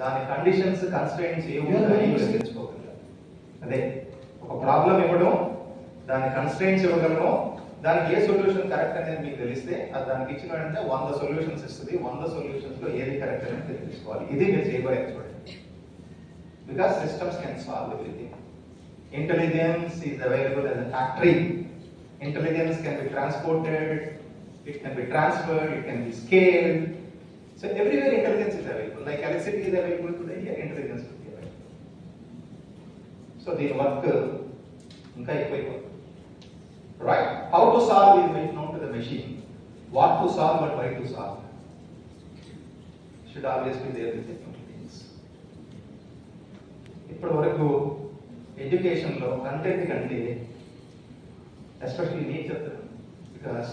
దాని conditions constraints ఏముంటాయి అదే ఒక ప్రాబ్లం ఇవ్వడం దాని కన్స్ట్రైన్స్ ఇవ్వగలము దానికి ఏ సొల్యూషన్ కరెక్ట్ అనేది మీకు తెలిస్తే అది దానికి ఇచ్చిన వెంటనే వంద సొల్యూషన్స్ ఇస్తుంది. వంద సొల్యూషన్స్లో ఏది కరెక్ట్ అనేది తెలుసుకోవాలి. ఇది మీరు చేయబోయే చూడండి. Because systems can solve everything intelligence is available as a factory. Intelligence can be transported it can be transferred it can be scaled. So everywhere intelligence is available. Like electricity is available today here intelligence will be available. So దీని work ఇంకా ఎక్కువైపోతుంది. Right how to solve is right known to the machine what to solve but why to solve should always be there with things ఇప్పటి వరకు ఎడ్యుకేషన్లో content కంటే especially నేను చెప్తాను because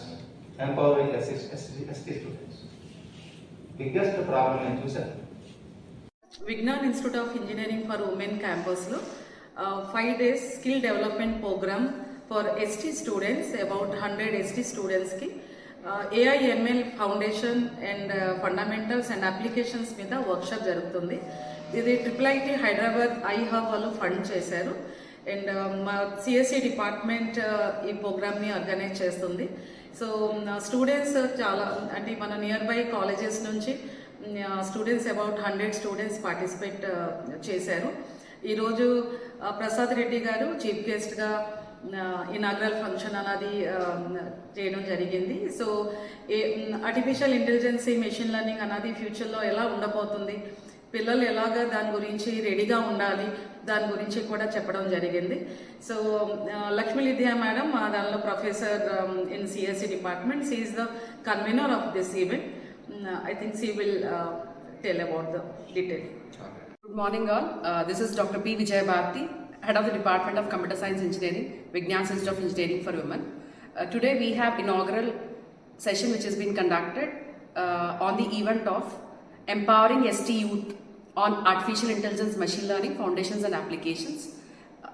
empowering ST students biggest problem నేను చూశాను. Vignan Institute of Engineering for Women క్యాంపస్లో five days skill development programme for ST students about hundred ST స్టూడెంట్స్కి AIML foundation and fundamentals and applications మీద workshop జరుగుతుంది. ఇది triple IT Hyderabad I hub వాళ్ళు fund చేశారు. And uh, మా CSC department uh, ఈ ప్రోగ్రామ్ని ఆర్గనైజ్ చేస్తుంది. So students um, uh, uh, చాలా అంటే మన నియర్ బై కాలేజెస్ నుంచి students about hundred students participate చేశారు. ఈరోజు uh, ప్రసాద్ రెడ్డి గారు చీఫ్ గెస్ట్గా ఇనాగ్రల్ ఫంక్షన్ అనేది చేయడం జరిగింది. So a artificial intelligence machine learning అనేది ఫ్యూచర్లో ఎలా ఉండబోతుంది? పిల్లలు ఎలాగా దాని గురించి రెడీగా ఉండాలి? దాని గురించి కూడా చెప్పడం జరిగింది. సో uh, లక్ష్మీ లిధియా మేడం మా దానిలో professor in CSC department she is the convener of this event I think she will tell about the detail good morning all this is doctor P Vijaya Bharati head of the department of computer science engineering Vignan science of engineering for women today we have inaugural session which has been conducted on the event of empowering ST youth on artificial intelligence, machine learning, foundations and applications.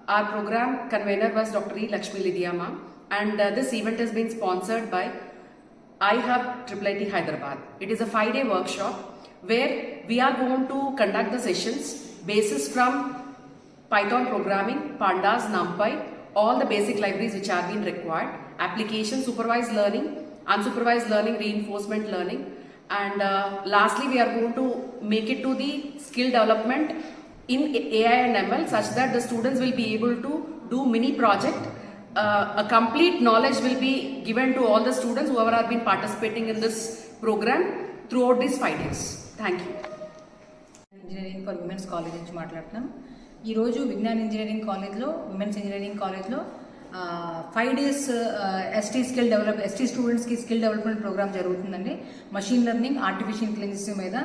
Our program convener was Dr. E. Lakshmi Lidya ma'am, and uh, this event has been sponsored by iHub Triple IT Hyderabad. It is a five-day workshop where we are going to conduct the sessions basis from Python programming, Pandas, NumPy, all the basic libraries which are being required, application, supervised learning, unsupervised learning, reinforcement learning, and uh, lastly we are going to make it to the skill development in AI and ML such that the students will be able to do mini project uh, a complete knowledge will be given to all the students whoever have been participating in this program throughout these five days. Thank you. Engineering for women's college నుంచి మాట్లాడుతున్నాం ఈరోజు Vignan engineering కాలేజ్లో women's engineering కాలేజ్లో five days ST skill develop ST స్టూడెంట్స్కి skill development programme జరుగుతుందండి machine learning artificial intelligence మీద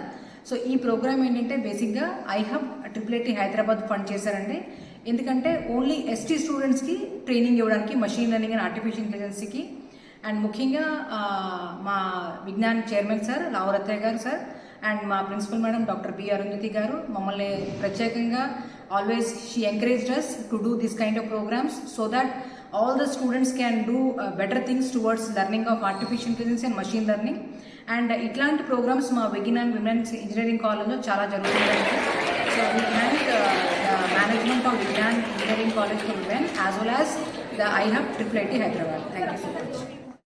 so ఈ programme ఏంటంటే బేసిక్గా I triple triple IT Hyderabad fund చేశారండి. ఎందుకంటే ఓన్లీ ఎస్టీ స్టూడెంట్స్కి ట్రైనింగ్ ఇవ్వడానికి మషిన్ లెర్నింగ్ అండ్ ఆర్టిఫిషియల్ ఇంటెలిజెన్స్కి అండ్ ముఖ్యంగా మా Vignan chairman sir Lavarathaiah garu sir and మా principal madam doctor B Arundhati garu మమ్మల్ని ప్రత్యేకంగా always she encouraged us to do this kind of programmes so that all the students can do better things towards learning of artificial intelligence and machine learning and ఇట్లాంటి programmes మా విగిన్ and women's engineering కాలేజ్లో చాలా జరుగుతున్నాయి so we thank the management of Vignan engineering college for women as well as the I hub triple IT Hyderabad thank you so much